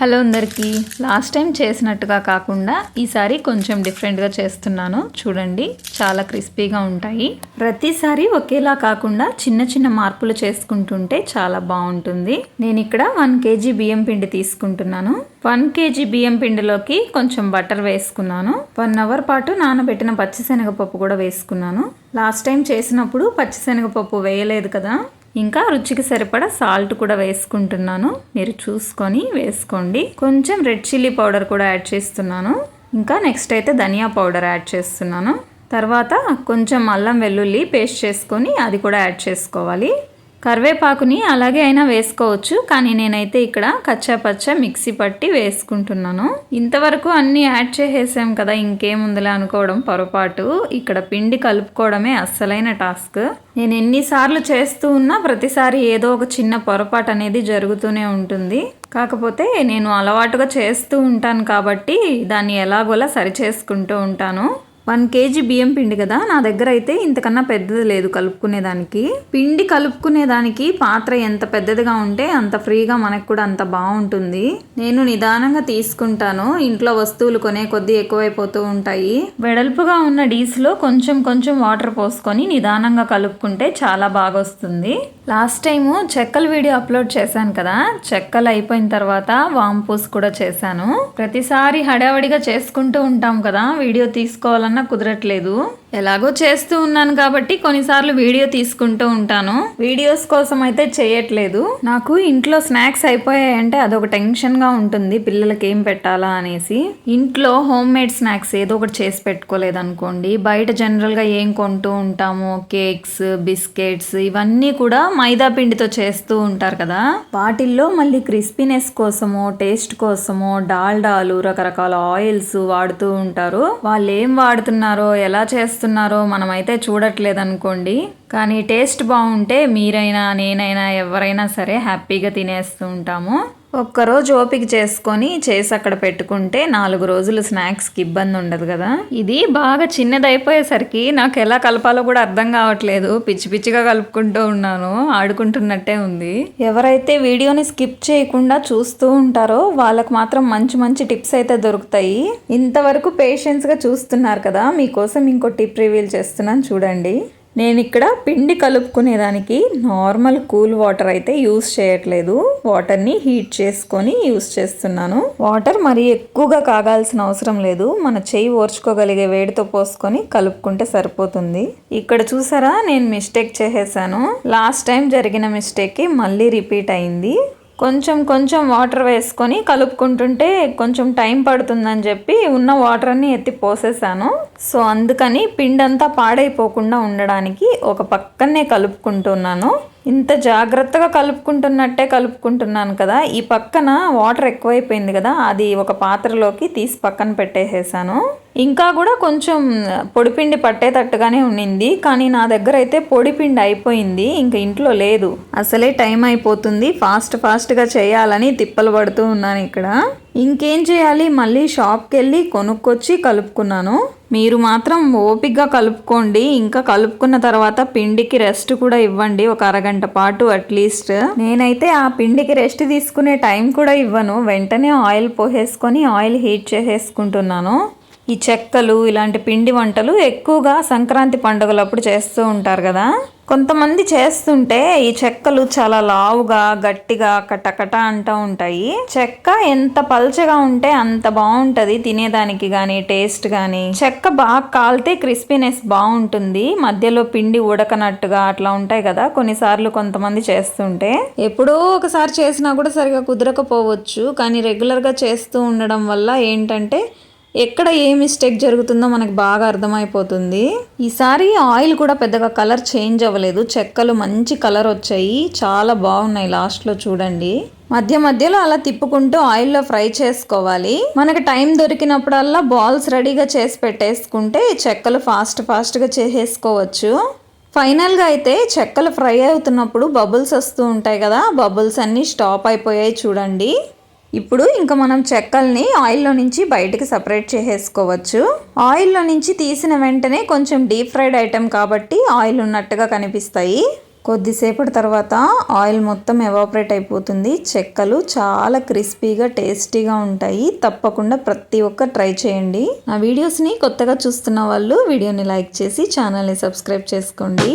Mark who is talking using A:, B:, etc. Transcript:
A: Hello అందరికీ. Last time చేసినట్టుగా కాకుండా ఈసారి కొంచెం డిఫరెంట్గా చేస్తున్నాను. చూడండి చాలా క్రిస్పీగా ఉంటాయి. ప్రతిసారి ఒకేలా కాకుండా చిన్న చిన్న మార్పులు చేసుకుంటుంటే చాలా బాగుంటుంది. నేను ఇక్కడ వన్ కేజీ బియ్యం పిండి తీసుకుంటున్నాను. వన్ కేజీ బియ్యం పిండిలోకి కొంచెం బటర్ వేసుకున్నాను. వన్ అవర్ పాటు నానబెట్టిన పచ్చిశనగపప్పు కూడా వేసుకున్నాను. లాస్ట్ టైం చేసినప్పుడు పచ్చిశనగపప్పు వేయలేదు కదా. ఇంకా రుచికి సరిపడా సాల్ట్ కూడా వేసుకుంటున్నాను. మీరు చూసుకొని వేసుకోండి. కొంచెం రెడ్ చిల్లీ పౌడర్ కూడా యాడ్ చేస్తున్నాను. ఇంకా నెక్స్ట్ అయితే ధనియా పౌడర్ యాడ్ చేస్తున్నాను. తర్వాత కొంచెం అల్లం వెల్లుల్లి పేస్ట్ చేసుకొని అది కూడా యాడ్ చేసుకోవాలి. కరివేపాకుని అలాగే అయినా వేసుకోవచ్చు కానీ నేనైతే ఇక్కడ కచ్చాపచ్చ మిక్సీ పట్టి వేసుకుంటున్నాను. ఇంతవరకు అన్నీ యాడ్ చేసేసాం కదా ఇంకేముందిలే అనుకోవడం పొరపాటు. ఇక్కడ పిండి కలుపుకోవడమే అస్సలైన టాస్క్. నేను ఎన్నిసార్లు చేస్తూ ఉన్నా ప్రతిసారి ఏదో ఒక చిన్న పొరపాటు అనేది జరుగుతూనే ఉంటుంది. కాకపోతే నేను అలవాటుగా చేస్తూ ఉంటాను కాబట్టి దాన్ని ఎలాగోలా సరి చేసుకుంటూ ఉంటాను. వన్ కేజీ బియ్యం పిండి కదా నా దగ్గర అయితే ఇంతకన్నా పెద్దది లేదు కలుపుకునేదానికి. పిండి కలుపుకునేదానికి పాత్ర ఎంత పెద్దదిగా ఉంటే అంత ఫ్రీగా మనకు కూడా అంత బాగుంటుంది. నేను నిదానంగా తీసుకుంటాను ఇంట్లో వస్తువులు కొనే కొద్దీ ఎక్కువైపోతూ ఉంటాయి. వెడల్పుగా ఉన్న డీస్లో కొంచెం కొంచెం వాటర్ పోసుకొని నిదానంగా కలుపుకుంటే చాలా బాగా వస్తుంది. లాస్ట్ టైము చెక్కల వీడియో అప్లోడ్ చేశాను కదా చెక్కలు అయిపోయిన తర్వాత వామ్ పూస్ కూడా చేశాను. ప్రతిసారి హడావడిగా చేసుకుంటూ ఉంటాం కదా వీడియో తీసుకోవాలన్నా కుదరట్లేదు. ఎలాగో చేస్తూ ఉన్నాను కాబట్టి కొన్నిసార్లు వీడియో తీసుకుంటూ ఉంటాను. వీడియోస్ కోసం అయితే చేయట్లేదు. నాకు ఇంట్లో స్నాక్స్ అయిపోయాయంటే అదొక టెన్షన్గా ఉంటుంది. పిల్లలకి ఏం పెట్టాలా అనేసి. ఇంట్లో హోమ్ మేడ్ స్నాక్స్ ఏదో ఒకటి చేసి పెట్టుకోలేదు అనుకోండి బయట జనరల్గా ఏం కొంటూ ఉంటాము కేక్స్ బిస్కెట్స్ ఇవన్నీ కూడా మైదా పిండితో చేస్తూ ఉంటారు కదా. వాటిల్లో మళ్ళీ క్రిస్పీనెస్ కోసమో టేస్ట్ కోసమో డాల్డాలు రకరకాల ఆయిల్స్ వాడుతూ ఉంటారు. వాళ్ళు ఏం వాడుతున్నారో ఎలా చేస్తున్నారో మనమైతే చూడట్లేదు అనుకోండి కానీ టేస్ట్ బాగుంటే మీరైనా నేనైనా ఎవరైనా సరే హ్యాపీగా తినేస్తూ ఉంటాము. ఒక్కరోజు ఓపిక చేసుకొని చేసి అక్కడ పెట్టుకుంటే నాలుగు రోజులు స్నాక్స్కి ఇబ్బంది ఉండదు కదా? ఇది బాగా చిన్నదైపోయేసరికి నాకు ఎలా కలపాలో కూడా అర్థం కావట్లేదు. పిచ్చి పిచ్చిగా కలుపుకుంటూ ఉన్నాను. ఆడుకుంటున్నట్టే ఉంది. ఎవరైతే వీడియోని స్కిప్ చేయకుండా చూస్తూ ఉంటారో వాళ్ళకి మాత్రం మంచి మంచి టిప్స్ అయితే దొరుకుతాయి. ఇంతవరకు పేషెన్స్గా చూస్తున్నారు కదా మీకోసం ఇంకో టిప్ రివీల్ చేస్తున్నాను చూడండి. నేను ఇక్కడ పిండి కలుపుకునేదానికి నార్మల్ కూల్ వాటర్ అయితే యూస్ చేయట్లేదు. వాటర్ని హీట్ చేసుకొని యూస్ చేస్తున్నాను. వాటర్ మరి ఎక్కువగా కాగాల్సిన అవసరం లేదు. మన చేయి ఓర్చుకోగలిగే వేడితో పోసుకొని కలుపుకుంటే సరిపోతుంది. ఇక్కడ చూసారా? నేను మిస్టేక్ చేసేసాను. లాస్ట్ టైం జరిగిన మిస్టేక్కి మళ్ళీ రిపీట్ అయింది. కొంచెం కొంచెం వాటర్ వేసుకొని కలుపుకుంటుంటే కొంచెం టైం పడుతుందని చెప్పి ఉన్న వాటర్ అన్ని ఎత్తి పోసేసాను. సో అందుకని పిండంతా పాడైపోకుండా ఉండడానికి ఒక పక్కనే కలుపుకుంటున్నాను. ఇంత జాగ్రత్తగా కలుపుకుంటున్నట్టే కలుపుకుంటున్నాను కదా. ఈ పక్కన వాటర్ ఎక్కువైపోయింది కదా. అది ఒక పాత్రలోకి తీసి పక్కన పెట్టేసేసాను. ఇంకా కూడా కొంచెం పొడిపిండి పట్టేటట్టుగానే ఉండింది. కానీ నా దగ్గర అయితే పొడిపిండి అయిపోయింది. ఇంకా ఇంట్లో లేదు. అసలే టైం అయిపోతుంది. ఫాస్ట్ ఫాస్ట్గా చేయాలని తిప్పలు పడుతూ ఉన్నాను ఇక్కడ. ఇంకేం చేయాలి? మళ్ళీ షాప్కి వెళ్ళి కొనుక్కొచ్చి కలుపుకున్నాను. మీరు మాత్రం ఓపిక్గా కలుపుకోండి. ఇంకా కలుపుకున్న తర్వాత పిండికి రెస్ట్ కూడా ఇవ్వండి. ఒక అరగంట పాటు అట్లీస్ట్ నేనైతే ఆ పిండికి రెస్ట్ తీసుకునే టైం కూడా ఇవ్వను. వెంటనే ఆయిల్ పోసేసుకొని ఆయిల్ హీట్ చేసేసుకుంటున్నాను. ఈ చెక్కలు ఇలాంటి పిండి వంటలు ఎక్కువగా సంక్రాంతి పండుగలప్పుడు చేస్తూ ఉంటారు కదా? కొంతమంది చేస్తుంటే ఈ చెక్కలు చాలా లావుగా గట్టిగా కటకట అంటూ ఉంటాయి. చెక్క ఎంత పల్చగా ఉంటే అంత బాగుంటది తినేదానికి కానీ టేస్ట్ కానీ చెక్క బాగా కాలితే క్రిస్పీనెస్ బాగుంటుంది. మధ్యలో పిండి ఉడకనట్టుగా అట్లా ఉంటాయి కదా కొన్నిసార్లు కొంతమంది చేస్తుంటే. ఎప్పుడో ఒకసారి చేసినా కూడా సరిగా కుదరకపోవచ్చు. కానీ రెగ్యులర్గా చేస్తూ ఉండడం వల్ల ఏంటంటే ఎక్కడ ఏ మిస్టేక్ జరుగుతుందో మనకు బాగా అర్థమైపోతుంది. ఈసారి ఆయిల్ కూడా పెద్దగా కలర్ చేంజ్ అవ్వలేదు. చెక్కలు మంచి కలర్ వచ్చాయి. చాలా బాగున్నాయి లాస్ట్లో చూడండి. మధ్య మధ్యలో అలా తిప్పుకుంటూ ఆయిల్లో ఫ్రై చేసుకోవాలి. మనకి టైం దొరికినప్పుడల్లా బాల్స్ రెడీగా చేసి పెట్టేసుకుంటే చెక్కలు ఫాస్ట్ ఫాస్ట్గా చేసేసుకోవచ్చు. ఫైనల్గా అయితే చెక్కలు ఫ్రై అవుతున్నప్పుడు బబుల్స్ వస్తూ ఉంటాయి కదా. బబుల్స్ అన్నీ స్టాప్ అయిపోయాయి చూడండి. ఇప్పుడు ఇంకా మనం చెక్కల్ని ఆయిల్లో నుంచి బయటకు సపరేట్ చేసేసుకోవచ్చు. ఆయిల్లో నుంచి తీసిన వెంటనే కొంచెం డీప్ ఫ్రైడ్ ఐటెం కాబట్టి ఆయిల్ ఉన్నట్టుగా కనిపిస్తాయి. కొద్దిసేపటి తర్వాత ఆయిల్ మొత్తం ఎవాపరేట్ అయిపోతుంది. చెక్కలు చాలా క్రిస్పీగా టేస్టీగా ఉంటాయి. తప్పకుండా ప్రతి ఒక్క ట్రై చేయండి. నా వీడియోస్ని కొత్తగా చూస్తున్న వాళ్ళు వీడియోని లైక్ చేసి ఛానల్ని సబ్స్క్రైబ్ చేసుకోండి.